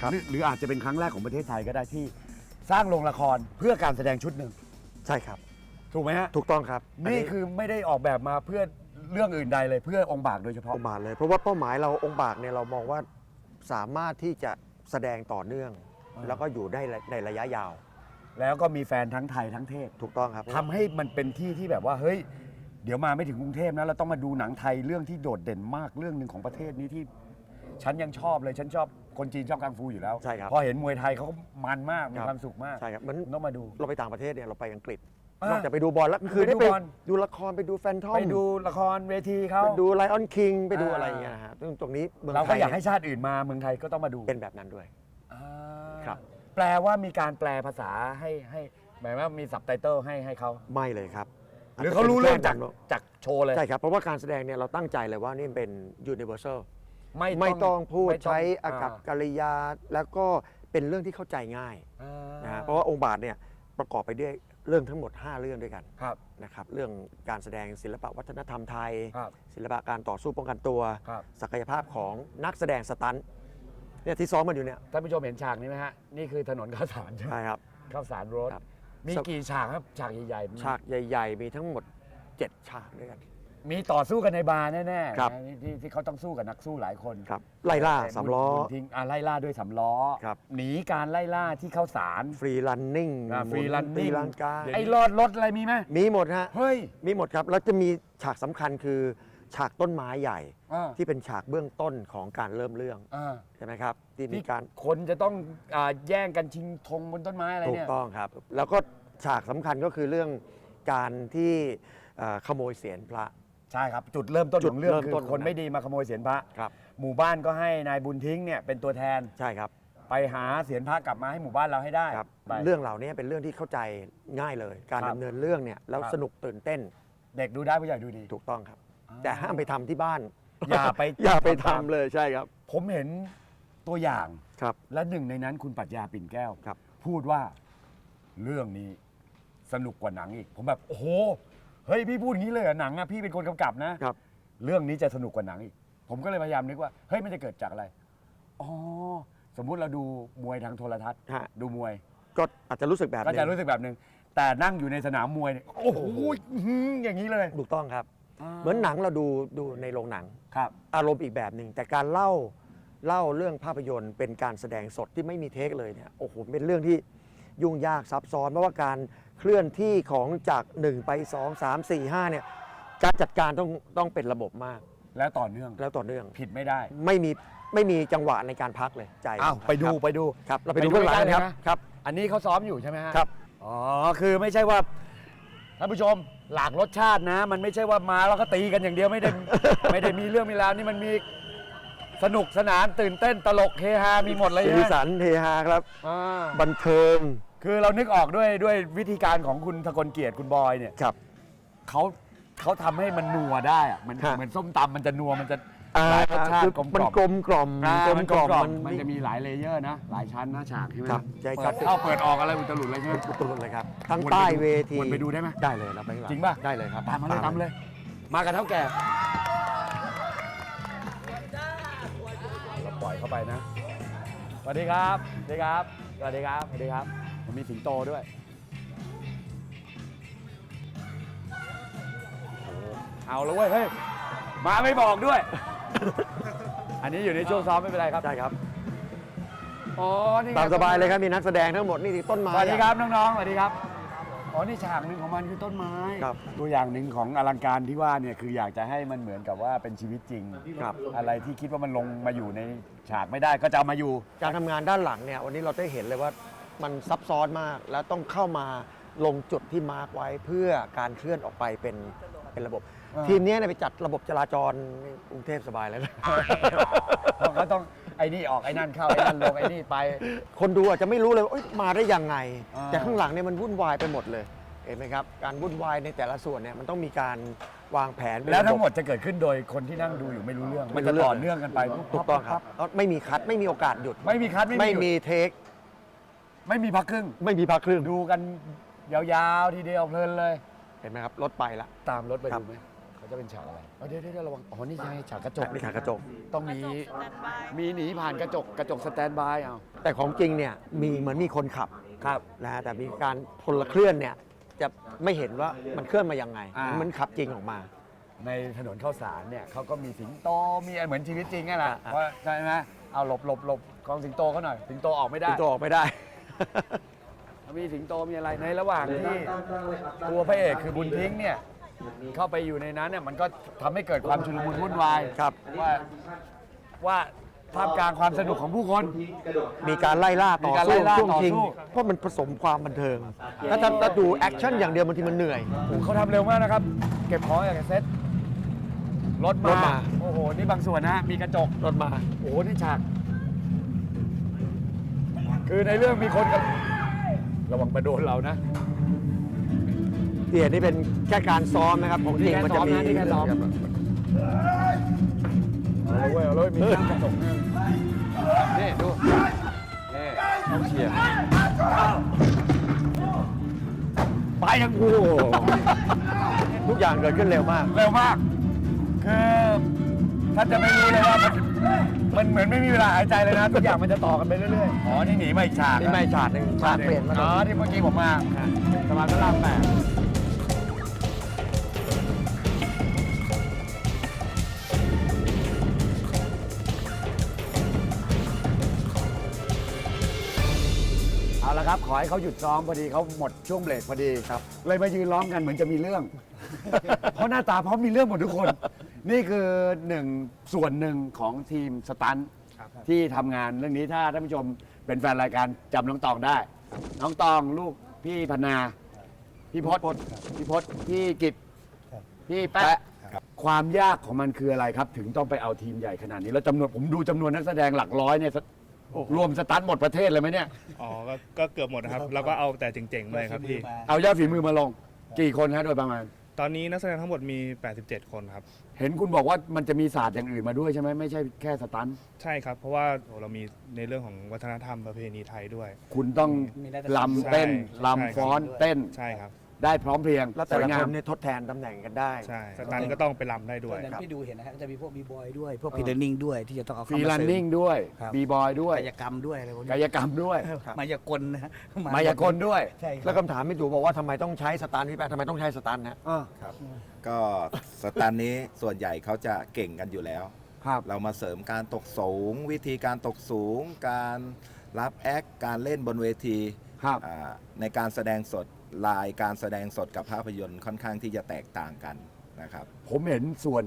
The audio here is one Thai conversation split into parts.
ครับหรือหรืออาจจะเป็นครั้งแรกของประเทศไทยก็ได้ที่ สร้างโรงละครเพื่อการแสดงชุดหนึ่งใช่ครับ ถูกไหมฮะถูกต้องครับนี่คือไม่ได้ออกแบบมาเพื่อเรื่องอื่นใดเลยเพื่อองค์บากโดยเฉพาะ องค์บากเลยเพราะว่าเป้าหมายเราองค์บากเนี่ยเรามองว่าสามารถที่จะแสดงต่อเนื่อง อ่า แล้วก็อยู่ได้ในระยะยาวแล้วก็มีแฟนทั้งไทยทั้งเทศถูกต้องครับ ทำให้มันเป็นที่ที่แบบว่าเฮ้ย เดี๋ยวมาไม่ถึงกรุงเทพนะเราต้องมาดูหนังไทยเรื่องที่โดดเด่นมากเรื่องหนึ่งของประเทศนี้ที่ ฉันยังชอบเลยฉันชอบ คนจีนชอบกังฟูอยู่แล้ว ใช่ครับ พอเห็นมวยไทยเขาก็มันมาก มีครับความสุขมากใช่ครับเหมือนต้องมาดู เราไปต่างประเทศเนี่ยเราไปอังกฤษอ่านอกจากไปดูบอลแล้วคือได้ไปไปดูบอล ดูละครไปดูแฟนทอมไปดูละครเวทีเขาไปดูไลออนคิงไปดูอ่าอะไรอย่างเงี้ยนะฮะซึ่งตรงนี้เมืองเราไทก็ยอยากให้ชาติอื่นมาเมืองไทยก็ต้องมาดูเป็นแบบนั้นด้วย อ่าครับ แปลว่ามีการแปลภาษาให้ให้หมายว่ามีสับไตเติลให้ให้เขาไม่เลยครับหรือเขารู้เรื่องจากแค่นั้นจากโชว์เลย ใช่ครับ เพราะว่าการแสดงเนี่ยเราตั้งใจเลยว่านี่เป็น universal ไม่ไม่ต้องพูดไม่ต้องใช้อากับกริยา แล้วก็เป็นเรื่องที่เข้าใจง่ายอ่านะฮะเพราะว่าองค์บาทเนี่ยประกอบไปด้วยเรื่องทั้งหมด 5 เรื่องด้วยกันครับนะครับเรื่องการแสดงศิลปะวัฒนธรรมไทย ครับศิลปะการต่อสู้ป้องกันตัว ครับศักยภาพของนักแสดงสตันท์เนี่ยที่ซ้อมกันอยู่เนี่ยท่านผู้ชมเห็นฉากนี้ไหมฮะนี่คือถนนข้าวสารใช่ไหมใช่ครับ ข้าวสารโรดครับ มีกี่ฉากครับฉากใหญ่ๆฉากใหญ่ ๆ มีทั้งหมด 7 ฉากด้วยกัน มีต่อสู้กันในบาร์แน่ๆครับ นะที่ที่เขาต้องสู้กับนักสู้หลายคนครับไล่ล่าสามล้อบุญทิ้งอะไล่ล่าด้วยสามล้อ ครับ หนีการไล่ล่าที่ข้าวสาร ฟรีรันนิ่งฟรีลันตีนิ่งลังกาไอ้รอดรถอะไรมีไหมมีหมดฮะ เฮ้ยมีหมดครับ แล้วจะมีฉากสำคัญคือฉากต้นไม้ใหญ่ อ่าที่เป็นฉากเบื้องต้นของการเริ่มเรื่องอ่าใช่ไหมครับ ที่มีที่การคนจะต้องอ่าแย่งกันชิงธงบนต้นไม้อะไรถูเนี่กยต้องครับ แล้วก็ฉากสำคัญก็คือเรื่องการที่เอ่อขโมยเสียนพระ ใช่ครับ จุดเริ่มต้นจุขดองเรื่องเริ่มคืต้นอคนไม่ดีมาขโมยเสียนพระครับ หมู่บ้านก็ให้นายบุญทิ้งเนี่ยเป็นตัวแทนใช่ครับ ไปหาเสียนพระกลับมาให้หมู่บ้านเราให้ได้ครับ ไป เรื่องเหล่านี้เป็นเรื่องที่เข้าใจง่ายเลย การครับดำเนินเรื่องเนี่ยแล้วครับ สนุกตื่นเต้นเด็กดูได้ผู้ใหญ่ดูดี ถูกต้องครับ อ่แต่ห้ามไปทำที่บ้าน อย่าไป อย่าไปทำตามทำเลยใช่ครับผมเห็นตัวอย่างครับ และหนึ่งในนั้นคุณปรัชญาปิ่นแก้ว ครับ พูดว่าเรื่องนี้สนุกกว่าหนังอีก ผมแบบ โอ้โห เฮ้ยพี่พูดอย่างนี้เลยเหรอหนังอะพี่เป็นคนกำกับนะครับ เรื่องนี้จะสนุกกว่าหนังอีก ผมก็เลยพยายามนึกว่าเฮ้ยมันจะเกิดจากอะไรอ๋อสมมุติเราดูมวยทางโทรทัศน์ ฮะ ดูมวย ก็อาจจะรู้สึกแบบก็นี้จะรู้สึกแบบหนึ่งแต่นั่งอยู่ในสนามมวยเนี่ยโอ้โหอื้อหืออย่างนี้เลยถูกต้องครับ เหมือนหนังเราดูดูในโรงหนัง ครับ อารมณ์อีกแบบหนึ่งแต่การเล่าเล่าเรื่องภาพยนตร์เป็นการแสดงสดที่ไม่มีเทคเลยเนี่ยโอ้โหเป็นเรื่องที่ ยุ่งยากซับซ้อนเพราะว่าการเคลื่อนที่ของจาก 1 ไป 2 3 4 5เนี่ยการจัดการต้องต้องเป็นระบบมากแล้วต่อเนื่องแล้วต่อเนื่องผิดไม่ได้ ไม่มีไม่มีจังหวะในการพักเลยใจอ้าวครับไปดูไปดูครับเราไปดูเบื้องหลังกันครับไปดูใกล้ๆเลยนะครับ อันนี้เขาซ้อมอยู่ใช่ไหมฮะครับอ๋อคือไม่ใช่ว่าท่านผู้ชมหลากรสชาตินะ มันไม่ใช่ว่ามาแล้วก็ตีกันอย่างเดียวไม่ได้ ไม่ได้มีเรื่องมีราวนี่มันมี สนุกสนานตื่นเต้นตลกเฮฮามีหมดเลยสีนะสันเฮฮาครับ อ่าบันเทิงคือเรานึกออกด้วยด้วยวิธีการของคุณทกลเกียรติคุณบอยเนี่ยครับ เขาเขาทำให้มันนัวได้อะมันฮะ เหมือนส้มตำมันจะนัวมันจะอ่าหลายรสชาติคือกลมมันกล่อมกลมกล่อมอ่ากลมมันกกลล่อมมกล่อมมัน มันจะมีหลายเลเยอร์นะ หลายชั้นนะฉากใช่ไหมครับใช่เปิครับดเข้าเปิดออกอะไรอุตลุดเลยใช่ไหม ตุลเลยครับทั้งวนไปใต้ดูเวทีวนไปดูได้ไหมได้เลยเราไปข้างหลัจริงป่ะ ได้เลยครับตามมาเลยตามเลย มากันเท่าแก่าปล่อยเข้าไปนะ สวัสดีครับ สวัสดีครับ สวัสดีครับ สวัสดีครับ ผมมีสิงโตด้วยโอ้โหเอาแล้วเว้ย เฮ้ย มาไม่บอกด้วย อันนี้อยู่ในช่วงซ้อมไม่เป็นไรครับ ใช่ครับ อ๋อ นี่ไงตามสบายเลยครับ มีนักแสดงทั้งหมดนี่ที่ต้นไม้สวัสดีครับน้องๆ สวัสดีครับ อ๋อนี่ฉากหนึ่งของมันคือต้นไม้ ครับตัวอย่างหนึ่งของอลังการที่ว่าเนี่ยคืออยากจะให้มันเหมือนกับว่าเป็นชีวิตจริง ครับ อะไรที่คิดว่ามันลงมาอยู่ในฉากไม่ได้ก็จะเอามาอยู่ การทำงานด้านหลังเนี่ยวันนี้เราได้เห็นเลยว่ามันซับซ้อนมากแล้วต้องเข้ามาลงจุดที่มาร์กไว้เพื่อการเคลื่อนออกไปเป็นเป็นระบบ อ่า ทีมเนี้ยเนี่ยไปจัดระบบจราจรในกรุงเทพสบายแล้วนะ เพราะเขาต้อง ไอ้นี่ออกไอ้นั่นเข้าไอ้นั่นลงไอ้นี่ไป คนดูอาจจะไม่รู้เลยว่าเอ้ยมาได้ยังไง อ่า แต่ข้างหลังเนี่ยมันวุ่นวายไปหมดเลย เห็นไหมครับ การวุ่นวายในแต่ละส่วนเนี่ยมันต้องมีการวางแผนเป็นแล้วทั้งหมระดจะเกิดขึ้นโดยคนที่นั่งดูอยู่ไม่รู้เรื่องไม่มันรู้จะเรื่องต่อเนื่องกันไปบบถูกต้องครับแล้วไม่มีคัดไม่มีโอกาสหยุดไม่มีคัดไม่ไม่มีมีหยุดเทค ไม่มีพักครึ่ง ไม่มีพักครึ่งดูกันยาวๆทีเดียวเพลินเลย เห็นไหมครับ รถไปละ ตามรถไปครัดูบไหมเขา จะเป็นฉากอะไรเอาเดี๋ยวเดี๋ยวระวังอ๋อนี่ไงฉากกระจกนี่ขากระจก ต้องมีมีหนีผ่านกระจกกระจกสแตนด์บายเอาแต่ของจริงเนี่ยมีเหมือนมีคนขับครับนะฮะแต่มีการพลเคลื่อนเนี่ยจะไม่เห็นว่ามันเคลื่อนมายังไงอ่ามัมันขับจริงออกมา ในถนนข้าวสารเนี่ยเขาก็มีสิงโตมีอะไรเหมือนชีวิตจริงอะแหละอ่าว่าใช่ไหมเอาหลบหลบหลบกองสิงโตเขาหน่อยสิงโตออกไม่ได้ถึงตัวออกไม่ได้มีสิงโตมีอะไรในระหว่างที่ตัวพระเอกคือบุญทิ้งเนี่ย เข้าไปอยู่ในนั้นเนี่ยมันก็ทำให้เกิดความชุลมุนวุ่นวายครับ ว่าว่าท่ามกลางความสนุกของผู้คน มีการไล่ล่าต่อมีการสู้ไล่ล่าช่วงต่อชิงสู้ เพราะมันผสมความบันเทิงถ้าถ้าถ้าดูแอคชั่นอย่างเดียวบางทีมันเหนื่อย โอ้เขาทำเร็วมากนะครับ เก็บของอย่างเซ็ตรถรมาถมา โอ้โห นี่บางส่วนนะมีกระจก รถมา โอ้โห นี่ฉาก คือในเรื่องมีคนกับระวังประโดนเรานะ เดี๋ยวนี่เป็นแค่การซ้อมนะครับ ของจริงนี่แค่มันจะมีซ้อมนะนี่แค่ซ้อม เอาเลยเว้ยเอาเลยมีข้างกระจกนะนี่ดูนี่ต้องเชียร์ไปยังกูทุกอย่างเกิดขึ้นเร็วมาก เร็วมาก คือท่านจะไม่รู้เลยว่ามันมันเหมือนไม่มีเวลาหายใจเลยนะ ทุกอย่างมันจะต่อกันไปเรื่อยๆ อ๋อ นี่หนีมาอีกฉากนี่ไม่ฉากหนึ่งฉากเปลี่ยนมาอ๋อ ที่เมื่อกี้ผมมาสะพานพระรามแปด ละครับ ขอให้เขาหยุดซ้อมพอดีเขาหมดช่วงเบรกพอดีครับ เลยมายืนร้องกันเหมือนจะมีเรื่อง เพราะหน้าตาพร้อมมีเรื่องหมดทุกคน นี่คือหนึ่งส่วนหนึ่งของทีมสตันท์ที่ทำงานเรื่องนี้ถ้าท่านผู้ชมเป็นแฟนรายการจำน้องตองได้ น้องตองลูกพี่พนา พี่พศพี่พศพี่กิตพี่แปะความยากของมันคืออะไรครับ ถึงต้องไปเอาทีมใหญ่ขนาดนี้แล้วจำนวนผมดูจำนวนนักแสดงหลักร้อยเนี่ย รวมสตันท์หมดประเทศเลยไหมเนี่ย อ๋อก็ก็เกือบหมดนะครับ แล้วก็เอาแต่เจ๋งๆเลยครับพี่ เอายอดฝีมือมาลง กี่คนฮะโดยประมาณ ตอนนี้นักแสดงทั้งหมดมี 87 คนครับ เห็นคุณบอกว่ามันจะมีศาสตร์อย่างอื่นมาด้วยใช่ไหมไม่ใช่แค่สตันท์ใช่ครับ เพราะว่าโอ้เรามีในเรื่องของวัฒนธรรมประเพณีไทยด้วย คุณต้องมีนาฏศิลป์ลำเต้นใช่ลำฟ้อนเต้น ใช่ครับ ได้พร้อมเพรียงแล้วแต่สวยละงาคม นเนี่ยทดแทนตำแหน่งกันได้ ใช่สตันก็ต้องไปลำได้ด้วย นั้นพี่ดูเห็นนะฮะก็จะมีพวกบีบอยด้วย พวกพีเดนนิ่งด้วยที่จะต้องเอาฟเข้ารีมาลันเสริมนิ่งด้วยครับ บีบอยด้วย กายกรรมด้วยอะไรพวกนี้กายกรรมด้วย ครับ มายากลนะฮะมายากลด้วย ใช่คแล้รัวบคำถามไม่ถูกบอกว่าทำไมต้องใช้สตันพี่แป๊ะทำไมต้องใช้สตันฮะครับก็สแตนนี้ส่วนใหญ่เขาจะเก่งกันอยู่แล้ว ครับ เรามาเสริมการตกสูง วิธีการตกสูง การรับแอคการเล่นบนเวทีครับ อ่าในการแสดงสด ลายการแสดงสดกับภาพยนตร์ค่อนข้างที่จะแตกต่างกันนะครับ ผมเห็นส่วน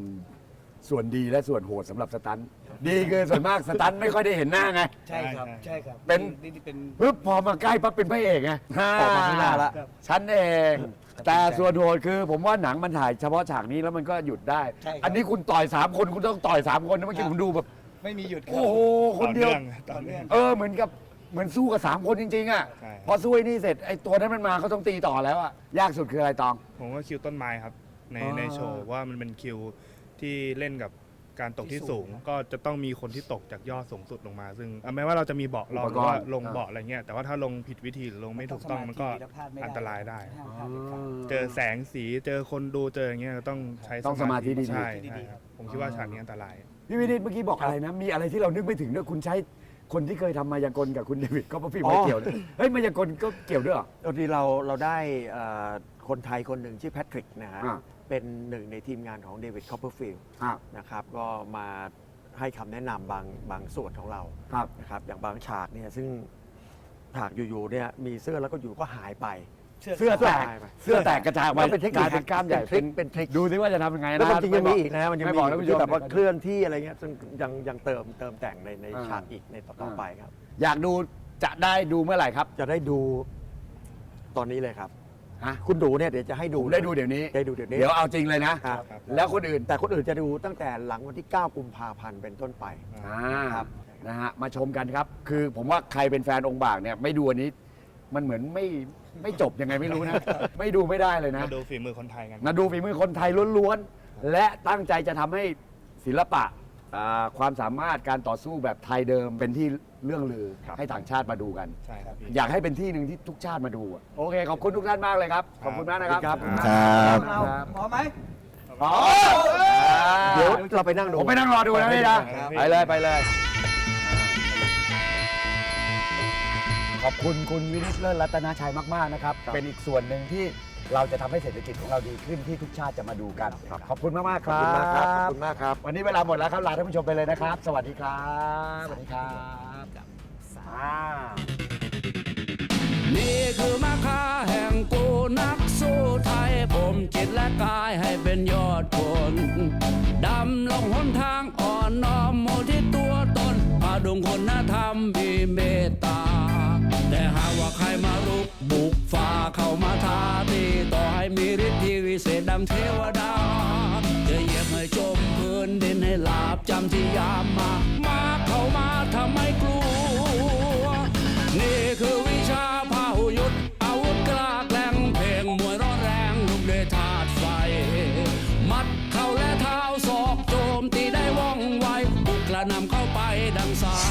ส่วนดีและส่วนโหดสำหรับสตันท์ดีคือส่วนมากสตันท์ไม่ค่อยได้เห็นหน้าไง ใช่ครับ ใช่ใช่ครับเป็น นี่นี่เป็น ปึ๊บพอมาใกล้ปั๊บเป็นพระเอกไงออกมาข้างหน้าละฉันเอง แต่ส่วนโหดคือ ผมว่าหนังมันถ่ายเฉพาะฉากนี้แล้วมันก็หยุดได้ ใช่ครับ อันนี้คุณต่อยสามคนคุณต้องต่อยสามคนนะเมื่อกี้ผมดูแบบ ไม่มีหยุดครัโอ้โหคนเดียวต่อเนื่อง เออเหมือนกับ เหมือนสู้กับสามคนจริงๆอะใช่ พอสู้ไอ้นี่เสร็จไอ้ตัวนั้นมันมาเขาต้องตีต่อแล้วอะยากสุดคืออะไรตอง ผมว่าคิวต้นไม้ครับในอ๋อ ในโชว์ว่ามันเป็นคิวที่เล่นกับการตกที่สูงก็จะต้องมีคนที่ตกจากยอดสูงสุดลงมา ซึ่งอะแม้ว่าเราจะมีเบาะรองหรือว่าลงเบาะอะไรเงี้ยแต่ว่าถ้าลงผิดวิธีหรือลงไม่ถูกต้องมันก็และพลาดไม่ได้อันตรายได้ห้ามพลาดเด็ดขาดเจอแสงสีเจอคนดูเจออย่างเงี้ยต้องใช้ต้องสมาธิดีๆ ใช่ใช่ครับผมคิดว่าฉากนี้อันตราย พี่วินิตเมื่อกี้บอกอะไรนะ มีอะไรที่เรานึกไม่ถึงด้วยคุณใช้ คนที่เคยทำมายากลกับคุณเดวิดก็พอพี่อ๋อไม่เกี่ยวนะเฮ้ยมายากลก็เกี่ยวด้วยเหรอ ตอนนี้เราเราได้เอ่อคนไทยคนหนึ่งชื่อแพทริกนะฮะอ่า เป็นหนึ่งในทีมงานของเดวิดคอปเปอร์ฟิลด์ครับนะครับก็มาให้คำแนะนำบางบางส่วนของเราครับนะครับอย่างบางฉากเนี่ยซึ่งฉากอยู่ๆเนี่ยมีเสื้อแล้วก็อยู่ก็หายไป เสื้อแตกหายไปเสื้อแตกกระจายไปมันเป็นเทคนิคกลายเป็นกล้ามใหญ่เป็นทริคเป็นทริค ดูซิว่าจะทำยังไงนะแล้วความจริงยังมีอีกนะมันยังไม่มีบอกอีท่านกผู้ชที่ม แบบว่าเคลื่อนที่อะไรเงี้ยซึ่งยังยังเติมเติมแต่งในในอ่า ฉากอีกในต่ออ่าๆไปครับ อยากดูจะได้ดูเมื่อไหร่ครับจะได้ดูตอนนี้เลยครับ ฮะคุณดูเนี่ยเดี๋ยวจะให้ผดูมได้ดูเดี๋ยวนี้ ได้ดูเดี๋ยวนี้เดี๋ยวเอาจริงเลยนะครับครับแล้วคนอื่นแต่คนอื่นจะดูตั้งแต่หลังวันที่ 9 กุมภาพันธ์เป็นต้นไป อ่าครับ นะฮะมาชมกันครับ คือผมว่าใครเป็นแฟนองค์บากเนี่ยไม่ดูอันนี้ มันเหมือนไม่ไม่จบยังไงไม่รู้นะ ไม่ดูไม่ได้เลยนะมาดูฝีมือคนไทยกันมาดูฝีมือคนไทยล้วนๆ และตั้งใจจะทำให้ศิลปะอ่าความสามารถการต่อสู้แบบไทยเดิมเป็นที่เรื่องลือให้ต่างชาติมาดูกัน ใช่ครับพี่ อยากให้เป็นที่หนึ่งที่ทุกชาติมาดูอะโอเค ขอบคุณทุกท่านมากเลยครับ ขอบคุณมากนะครับครับ ครับครับพอไหม อ๋อเดี๋ยวเราไปนั่งดูผมไปนั่งรอดูนะพี่นะไปเลยไปเลย ขอบคุณคุณวินิตเลิศรัตนาชัยมากๆนะครับ เป็นอีกส่วนหนึ่งที่เราจะทำให้เศรษฐกิจของเราดีขึ้นที่ทุกชาติจะมาดูกัน ขอบคุณมากๆคขอบรับคุณมากครับ ขอบคุณมากครับ วันนี้เวลาหมดแล้วครับลาท่านผู้ชมไปเลยนะครับ สวัสดีครับ สวัสดีครับอ่า นี่คือมาคาแห่งกูนักสู้ไทย ผมจิตและกายให้เป็นยอดคนดำลงหนทางอ่อนน้อมโมที่ตัวตนพาดวงคนธรรมมีเมตตา แต่หากว่าใครมารุกบุกฝ่าเข้ามาท้าตีต่อให้มีฤทธิ์ที่วิเศษดังเทวดา จะเหยียบให้จมพื้นดินให้หลาบจำที่ยามมา มาเข้ามาทำให้กลัว นี่คือวิชาพาหุยุดอาวุธกล้าแกล้งเพลงมวยร้อนแรงลุกด้วยธาตุไฟ มัดเข่าและเท้าศอกโจมตีได้ว่องไวบุกกระนำเข้าไปดังสา